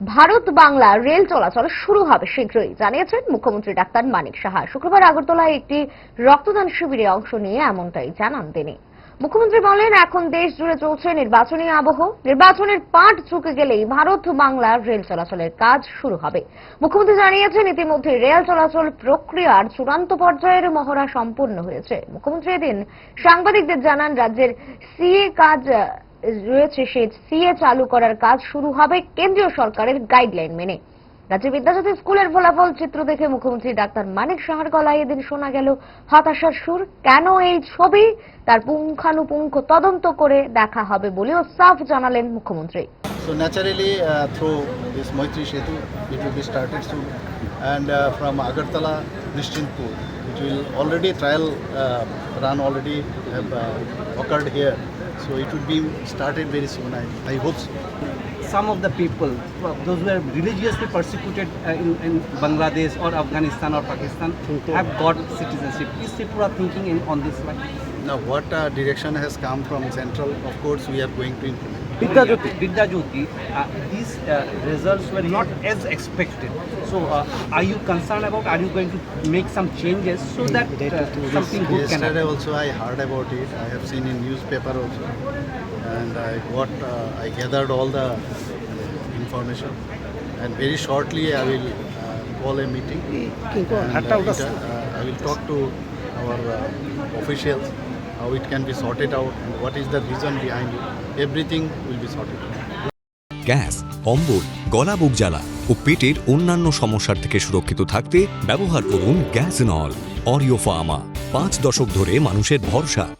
Bharat Bangla rail চলাচল শুরু হবে শীঘ্রই। জানিয়েছেন মুখ্যমন্ত্রী ডাক্তার মানিক সাহা। শুক্রবার আগরতলায় একটি রক্তদান শিবিরে অংশ নিয়ে এমনটাই জানান তিনি। মুখ্যমন্ত্রী বলেন, এখন দেশ জুড়ে চলছে নির্বাচনী আবহ। নির্বাচনের পাট চুকে গেলেই ভারত বাংলা রেল চলাচলের কাজ শুরু হবে। মুখ্যমন্ত্রী জানিয়েছেন, ইতিমধ্যে রেল চলাচল প্রক্রিয়ার চূড়ান্ত পর্যায়ের মহড়া সম্পূর্ণ হয়েছে। মুখ্যমন্ত্রী এদিন সাংবাদিকদের জানান, রাজ্যের সিএ কাজ রয়েছে সেই সিএ চালু করার কাজ শুরু হবে কেন্দ্রীয় সরকারের গাইডলাইন মেনে। রাজ্যে বিদ্যাসাথী স্কুলের ফলাফল চিত্র দেখে মুখ্যমন্ত্রী ডাক্তার মানিক সাহার গলায় এদিন শোনা গেল হতাশার সুর কেন এই ছবি? তার পুঙ্খানুপুঙ্খ তদন্ত করে দেখা হবে বলেও সাফ জানালেন মুখ্যমন্ত্রী। So naturally, uh, through this Maitri Setu, it will be started soon. And uh, from Agartala, Nishchintpur, it will already trial uh, run already have uh, occurred here. So it will be started very soon. I, I hope so. some of the people, those who are religiously persecuted uh, in, in Bangladesh or Afghanistan or Pakistan, have got citizenship. Is Tripura thinking in, on this line? Now, what uh, direction has come from central? Of course, we are going to implement. Vidyajyoti, Vidyajyoti uh, these uh, results were not as expected. So, uh, are you concerned about? Are you going to make some changes so that uh, something good can Yesterday happen? also I heard about it. I have seen in newspaper also, and I got uh, I gathered all the uh, information, and very shortly I will uh, call a meeting. And, uh, it, uh, I will talk to our uh, officials how it can be sorted out and what is the reason behind it. Everything will be sorted out. Gas অম্বল গলা বুক জ্বালা ও পেটের অন্যান্য সমস্যার থেকে সুরক্ষিত থাকতে ব্যবহার করুন গ্যাস নল, অরিও ফার্মা পাঁচ দশক ধরে মানুষের ভরসা